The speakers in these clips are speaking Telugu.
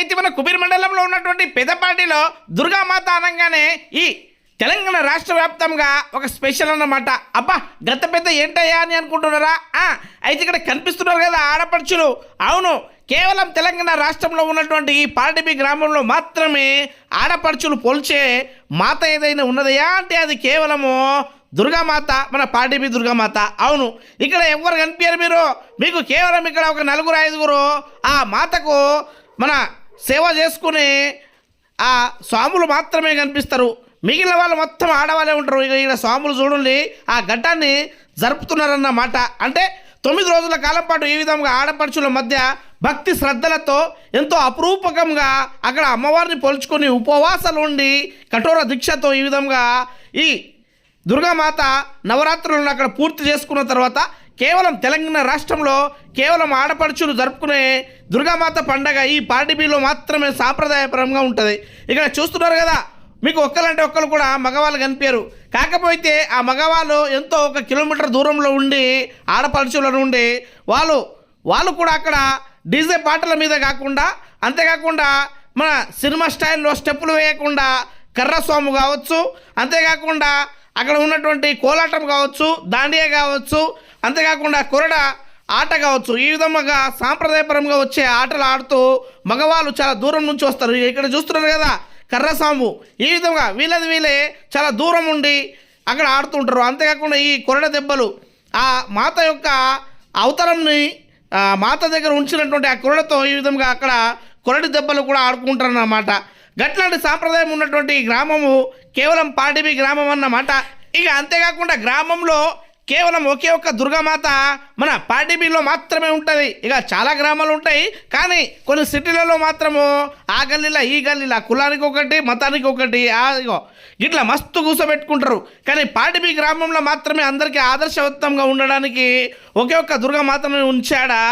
అయితే మన కుబీర్ మండలంలో ఉన్నటువంటి పెదపాటిలో దుర్గామాత అనగానే ఈ తెలంగాణ రాష్ట్ర వ్యాప్తంగా ఒక స్పెషల్ అన్నమాట. అబ్బా గత పెద్ద ఏంటయ్యా అని అనుకుంటున్నారా? అయితే ఇక్కడ కనిపిస్తున్నారు కదా ఆడపడుచులు. అవును కేవలం తెలంగాణ రాష్ట్రంలో ఉన్నటువంటి ఈ పార్టీపీ గ్రామంలో మాత్రమే ఆడపడుచులు పోల్చే మాత ఏదైనా ఉన్నదయా అంటే అది కేవలము దుర్గామాత మన పార్టీపీ దుర్గామాత. అవును ఇక్కడ ఎవరు కనిపించారు మీరు. మీకు కేవలం ఇక్కడ ఒక నలుగురు ఐదుగురు ఆ మాతకు మన సేవ చేసుకునే ఆ స్వాములు మాత్రమే కనిపిస్తారు. మిగిలిన వాళ్ళు మొత్తం ఆడవాళ్ళే ఉంటారు. ఇక ఇక్కడ స్వాములు చూడండి ఆ ఘట్టాన్ని జరుపుతున్నారన్నమాట అంటే తొమ్మిది రోజుల కాలం పాటు ఈ విధంగా ఆడపడుచుల మధ్య భక్తి శ్రద్ధలతో ఎంతో అపురూపకంగా అక్కడ అమ్మవారిని పోల్చుకొని ఉపవాసాలు ఉండి కఠోర దీక్షతో ఈ విధంగా ఈ దుర్గామాత నవరాత్రులను అక్కడ పూర్తి చేసుకున్న తర్వాత కేవలం తెలంగాణ రాష్ట్రంలో కేవలం ఆడపడుచులు జరుపుకునే దుర్గామాత పండగ ఈ పార్టీబీలో మాత్రమే సాంప్రదాయపరంగా ఉంటుంది. ఇక్కడ చూస్తున్నారు కదా మీకు ఒక్కలంటే ఒక్కరు కూడా మగవాళ్ళు కనిపారు కాకపోతే ఆ మగవాళ్ళు ఎంతో ఒక కిలోమీటర్ దూరంలో ఉండి ఆడపడుచుల నుండి వాళ్ళు వాళ్ళు కూడా అక్కడ డీజే పాటల మీద కాకుండా అంతేకాకుండా మన సినిమా స్టైల్లో స్టెప్పులు వేయకుండా కర్రస్వాము కావచ్చు అంతేకాకుండా అక్కడ ఉన్నటువంటి కోలాటం కావచ్చు దాండియా కావచ్చు అంతేకాకుండా కొరడ ఆట కావచ్చు ఈ విధంగా సాంప్రదాయపరంగా వచ్చే ఆటలు ఆడుతూ మగవాళ్ళు చాలా దూరం నుంచి వస్తారు. ఇక్కడ చూస్తున్నారు కదా కర్రసాంబు ఈ విధంగా వీళ్ళది వీళ్ళే చాలా దూరం ఉండి అక్కడ ఆడుతుంటారు అంతేకాకుండా ఈ కొరడ దెబ్బలు ఆ మాత యొక్క అవతరంని మాత దగ్గర ఉంచినటువంటి ఆ కొరడతో ఈ విధంగా అక్కడ కొరడి దెబ్బలు కూడా ఆడుకుంటారు అన్నమాట గట్లాంటి సాంప్రదాయం ఉన్నటువంటి ఈ గ్రామము కేవలం పాటిబి గ్రామం అన్నమాట. ఇక అంతేకాకుండా గ్రామంలో కేవలం ఒకే ఒక్క దుర్గామాత మన పార్టీబీలో మాత్రమే ఉంటుంది. ఇక చాలా గ్రామాలు ఉంటాయి. కానీ కొన్ని సిటీలలో మాత్రము ఆ గల్లీలా ఈ గల్లీలా కులానికి ఒకటి మతానికి ఒకటి ఇగో ఇట్లా మస్తు కూర్చోబెట్టుకుంటారు కానీ పార్టీబీ గ్రామంలో మాత్రమే అందరికీ ఆదర్శవంతంగా ఉండడానికి ఒకే ఒక్క దుర్గామాతను ఉంచాడా?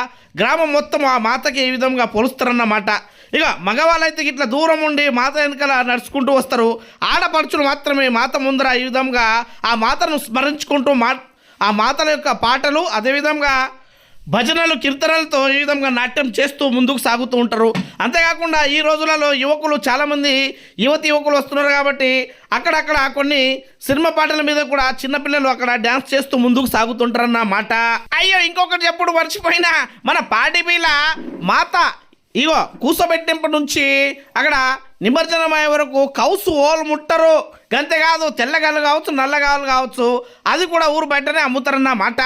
గ్రామం మొత్తం ఆ మాతకి ఈ విధంగా పోలుస్తారన్నమాట. ఇక మగవాళ్ళైతే ఇట్లా దూరం ఉండి మాత వెనకాల నడుచుకుంటూ వస్తారు. ఆడపడుచులు మాత్రమే మాత ముందర ఈ విధంగా ఆ మాతను స్మరించుకుంటూ మా ఆ మాతల యొక్క పాటలు అదేవిధంగా భజనలు కీర్తనలతో ఈ విధంగా నాట్యం చేస్తూ ముందుకు సాగుతూ ఉంటారు. అంతేకాకుండా ఈ రోజులలో యువకులు చాలామంది యువతి యువకులు వస్తున్నారు కాబట్టి అక్కడక్కడ కొన్ని సినిమా పాటల మీద కూడా చిన్నపిల్లలు అక్కడ డ్యాన్స్ చేస్తూ ముందుకు సాగుతుంటారన్నమాట అయ్యో ఇంకొకటి చెప్పుడు మర్చిపోయినా మన పాటిబీల మాత ఇగో కూసబెట్టింపు నుంచి అక్కడ నిమజ్జనం అయ్యే వరకు కౌసు ఓలు ముట్టరు. గంతేకాదు తెల్లగాలు కావచ్చు నల్లగాలు కావచ్చు అది కూడా ఊరు బయటనే అమ్ముతారన్నమాట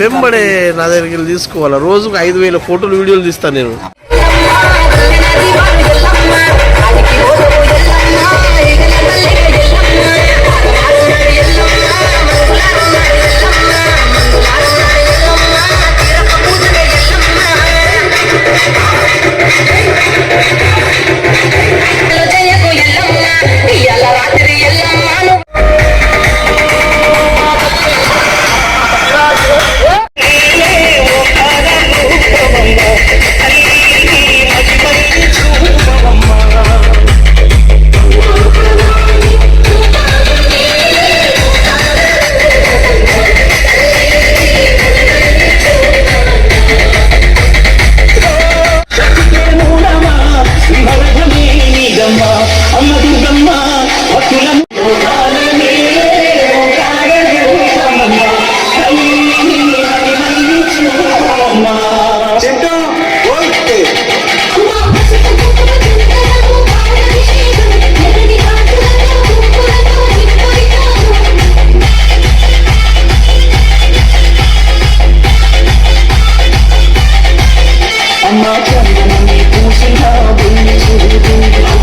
వెంబడే నా దగ్గరికి తీసుకోవాలా? రోజుకు ఐదు వేల ఫోటోలు వీడియోలు తీస్తాను నేను. Who's in love with you?